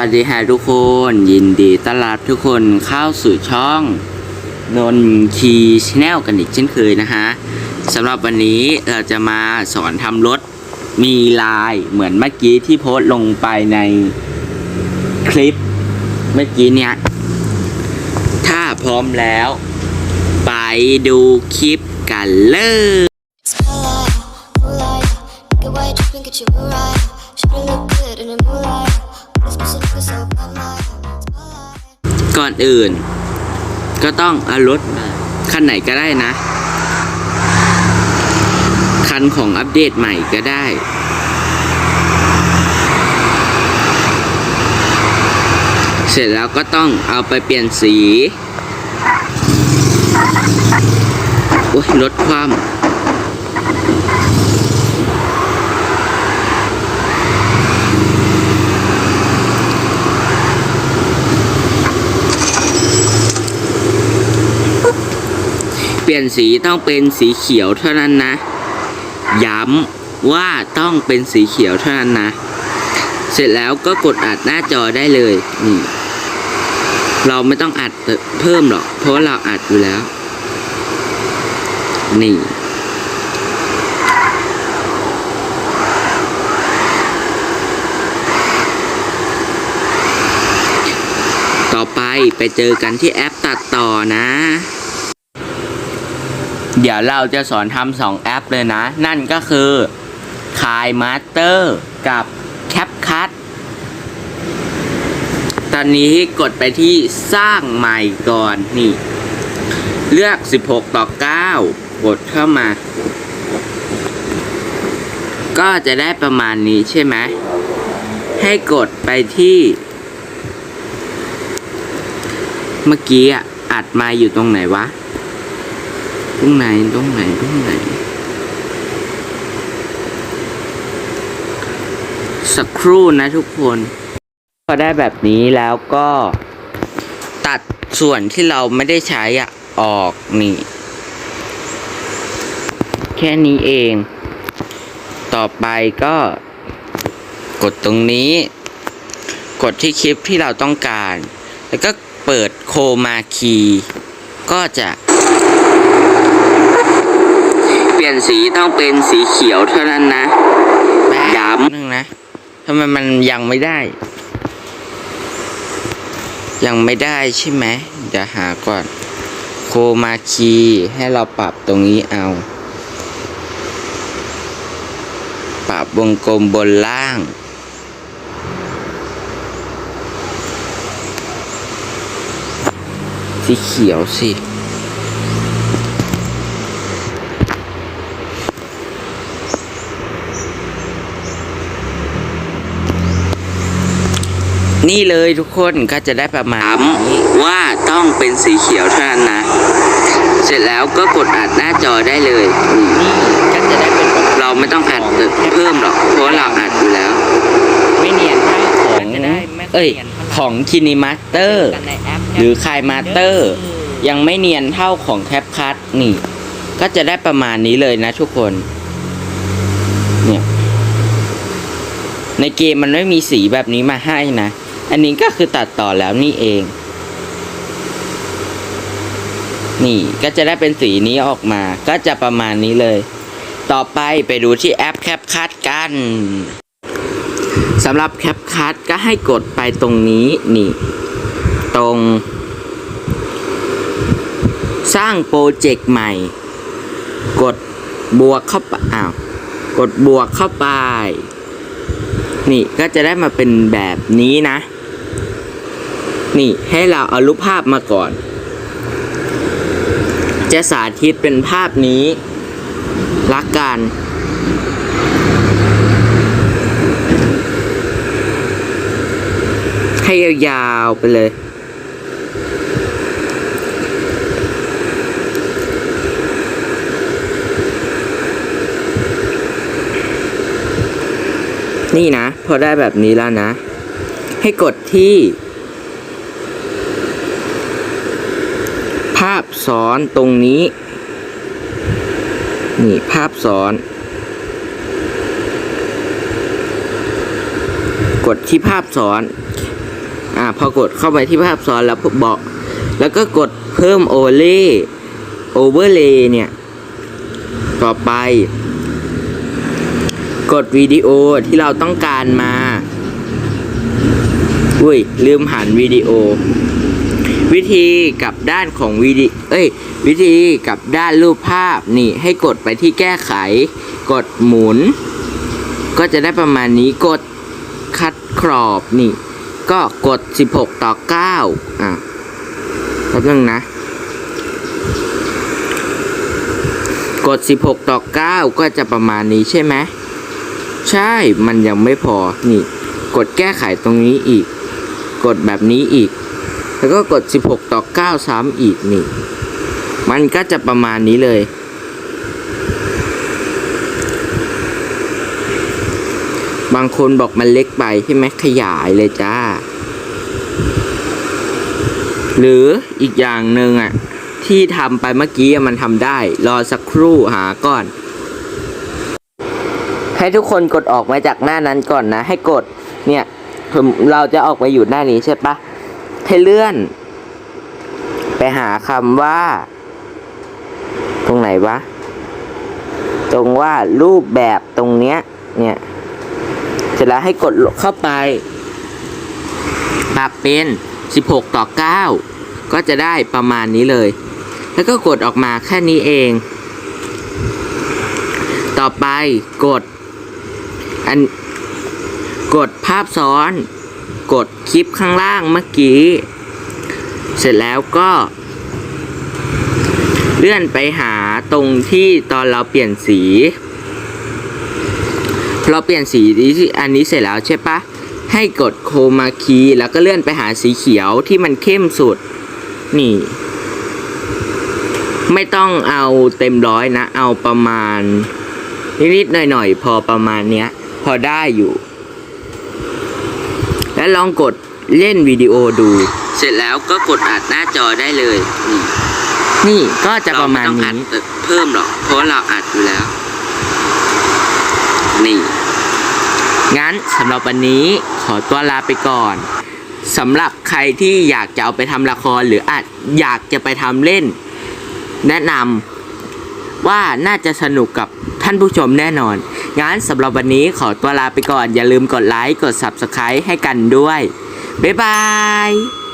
วัสดีค่ะทุกคน ยินดีต้อนรับทุกคนเข้าสู่ช่องนนคีชแนลกันอีกเช่นเคยนะฮะสำหรับวันนี้เราจะมาสอนทำรถมีลายเหมือนเมื่อกี้ที่โพสลงไปในคลิปเมื่อกี้เนี่ย ถ้าพร้อมแล้ว ไปดูคลิปกันเลย อนอื่น ก็ต้องเอารถมาคันไหนก็ได้นะ คันของอัปเดตใหม่ก็ได้เสร็จแล้วก็ต้องเอาไปเปลี่ยนสี โอ้ยลดความ ลี่ยนสีต้องเป็นสีเขียวเท่านั้นนะ ย้ำว่าต้องเป็นสีเขียวเท่านั้นนะ เสร็จแล้วก็กดอัดหน้าจอได้เลยนี่เราไม่ต้องอัดเพิ่มหรอก เพราะเราอัดอยู่แล้ว นี่ ต่อไปไปเจอกันที่แอปตัดต่อนะ เดี๋ยวเราจะสอนทำสองแอปเลยนะ นั่นก็คือคายมาสเตอร์กับแคปคัทตอนนี้กดไปที่สร้างใหม่ก่อนนี่ เลือก 16 ต่อ 9 กดเข้ามา ก็จะได้ประมาณนี้ใช่ไหม ให้กดไปที่ เมื่อกี้อะอัดมาอยู่ตรงไหนวะ ตรงไหนตรงไหนตรงไหนสักครู่นะทุกคน พอได้แบบนี้แล้วก็ตัดส่วนที่เราไม่ได้ใช้อะออกนี่ แค่นี้เอง ต่อไปก็ กดตรงนี้ กดที่คลิปที่เราต้องการ แล้วก็เปิดโคมาคีก็จะ เปลี่ยนสีต้องเป็นสีเขียวเท่านั้นนะย้ำนึงนะทำไมมันยังไม่ได้ ยังไม่ได้ใช่ไหมเดี๋ยวหาก่อน โคมาคีให้เราปรับตรงนี้เอา ปรับวงกลมบนล่างสีเขียวสิ นี่เลยทุกคนก็จะได้ประมาณนี้ว่าต้องเป็นสีเขียวเท่านั้นนะ เสร็จแล้วก็กดอัดหน้าจอได้เลยนี่ก็จะได้เป็นเราไม่ต้องอัดเพิ่มหรอกเพราะเราอัดอยู่แล้ว ไม่เนียนเท่าของเอ้ยของคินิมาสเตอร์หรือคายมาสเตอร์ยังไม่เนียนเท่าของแคปคัทนี่ ก็จะได้ประมาณนี้เลยนะทุกคนเนี่ยในเกมมันไม่มีสีแบบนี้มาให้นะ อันนี้ก็คือตัดต่อแล้วนี่เอง นี่ก็จะได้เป็นสีนี้ออกมา ก็จะประมาณนี้เลย ต่อไปไปดูที่แอปแคปคัทกันสำหรับแคปคัทก็ให้กดไปตรงนี้นี่ ตรง สร้างโปรเจกต์ใหม่ กดบวกเข้าไปอ้าวกดบวกเข้าไป นี่ก็จะได้มาเป็นแบบนี้นะ นี่ให้เราเอารูปภาพมาก่อน จะสาธิตเป็นภาพนี้รักกันให้ยาวๆไปเลย นี่นะ พอได้แบบนี้แล้วนะ ให้กดที่ ภาพซ้อนตรงนี้ นี่ภาพซ้อน กดที่ภาพซ้อนอ่าพอกดเข้าไปที่ภาพซ้อนแล้วบอกแล้วก็กดเพิ่มโอเล่โอเวอร์เลย์เนี่ย ต่อไป กดวิดีโอที่เราต้องการมา อุ้ย ลืมหันวิดีโอ วิธีกลับด้านของวิดีเอ้ย วิธีกลับด้านรูปภาพนี่ให้กดไปที่แก้ไข กดหมุน ก็จะได้ประมาณนี้กดคัดกรอบนี่ ก็กด 16 ต่อ 9 อะแป๊บนึงนะ กด 16 ต่อ 9 ก็จะประมาณนี้ใช่ไหมใช่มันยังไม่พอนี่ กดแก้ไขตรงนี้อีก กดแบบนี้อีก แล้วก็กด 16 ต่อ 9 ซ้ำอีกนี่ มันก็จะประมาณนี้เลย บางคนบอกมันเล็กไปใช่ไหมขยายเลยจ้า หรืออีกอย่างหนึ่งอะ ที่ทำไปเมื่อกี้มันทำได้ รอสักครู่หาก่อน ให้ทุกคนกดออกมาจากหน้านั้นก่อนนะ ให้กดเนี่ยผมเราจะออกมาอยู่หน้านี้ใช่ปะ ให้เลื่อน ไปหาคำว่า ตรงไหนวะ ตรงว่ารูปแบบตรงเนี้ย เนี่ยเสร็จแล้วให้กดเข้าไปปรับเป็น 16 ต่อ 9 ก็จะได้ประมาณนี้เลย แล้วก็กดออกมาแค่นี้เอง ต่อไปกด อัน กดภาพซ้อน กดคลิปข้างล่างเมื่อกี้ เสร็จแล้วก็ เลื่อนไปหาตรงที่ตอนเราเปลี่ยนสี เราเปลี่ยนสีที่อันนี้เสร็จแล้วใช่ปะให้กดโคมาคีแล้วก็เลื่อนไปหาสีเขียวที่มันเข้มสุด นี่ ไม่ต้องเอาเต็มร้อยนะ เอาประมาณ นิดๆหน่อยๆ พอประมาณเนี้ย พอได้อยู่ ล้วลองกดเล่นวิดีโอดู เสร็จแล้วก็กดอัดหน้าจอได้เลยนี่นี่ก็จะประมาณเไต้องอันี้ดเพิ่มหรอกเพราะว่าเราอัดอยู่แล้ว นี่งั้นสำหรับวันนี้ขอตัวลาไปก่อนสำหรับใครที่อยากจะเอาไปทำละครหรืออาจอยากจะไปทำเล่น แนะนำว่าน่าจะสนุกกับท่านผู้ชมแน่นอน งั้นสำหรับวันนี้ขอตัวลาไปก่อนอย่าลืมกดไลค์กด Subscribe ให้กันด้วย บ๊ายบาย